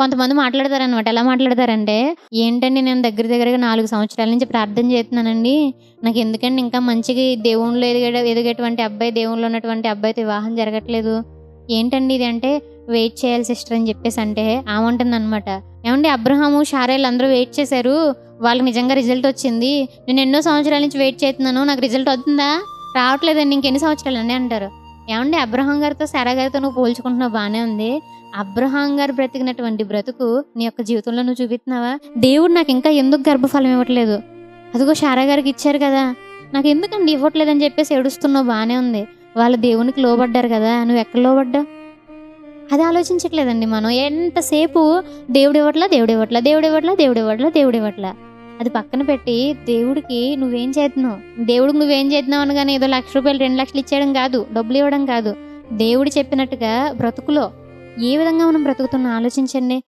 కొంతమంది మాట్లాడతారనమాట. ఎలా మాట్లాడతారంటే, "ఏంటండి నేను దగ్గర దగ్గరగా నాలుగు సంవత్సరాల నుంచి ప్రార్థన చేస్తున్నానండి. నాకు ఎందుకండి ఇంకా మంచిగా దేవుళ్ళు ఎదిగే ఎదిగేటువంటి అబ్బాయి, దేవుళ్ళు ఉన్నటువంటి అబ్బాయితో వివాహం జరగట్లేదు. ఏంటండి ఇది" అంటే, "వెయిట్ చేయాలి సిస్టర్" అని చెప్పేసి చెప్పేసంటే ఆమంటుందనమాట, ఏమండి అబ్రహాము, షారేలు అందరూ వెయిట్ చేశారు. వాళ్ళకి నిజంగా రిజల్ట్ వచ్చింది. నేను ఎన్నో సంవత్సరాల నుంచి వెయిట్ చేస్తున్నాను. నాకు రిజల్ట్ వస్తుందా? రావట్లేదండి. ఇంకెన్ని సంవత్సరాలు అండి అంటారు. ఏమండి అబ్రహాం గారితో, శారా గారితో నువ్వు పోల్చుకుంటున్నావు బాగానే ఉంది. అబ్రహాం గారు బ్రతికినటువంటి బ్రతుకు నీ యొక్క జీవితంలో నువ్వు చూపిస్తున్నావా? దేవుడు నాకు ఇంకా ఎందుకు గర్భఫలం ఇవ్వట్లేదు? అదిగో శారా గారికి ఇచ్చారు కదా! నాకు నాకెందుకండి ఇవ్వట్లేదని చెప్పేసి ఏడుస్తున్నావు బాగానే ఉంది. వాళ్ళు దేవునికి లోబడ్డారు కదా! నువ్వు ఎక్కడ లోబడ్డావు? అది ఆలోచించట్లేదండి మనం. ఎంతసేపు దేవుడు ఇవ్వట్లా, దేవుడు ఇవ్వట్లా, దేవుడు ఇవ్వట్లా, దేవుడు ఇవ్వట్లా, దేవుడు ఇవ్వట్లా. అది పక్కన పెట్టి దేవుడికి నువ్వేం చేస్తున్నావు? దేవుడికి నువ్వేం చేస్తున్నావు అనగానే ఏదో లక్ష రూపాయలు రెండు లక్షలు ఇచ్చేయడం కాదు. డబ్బులు ఇవ్వడం కాదు. దేవుడు చెప్పినట్టుగా బ్రతుకులో ఏ విధంగా మనం బ్రతుకుతున్నాం ఆలోచించండి.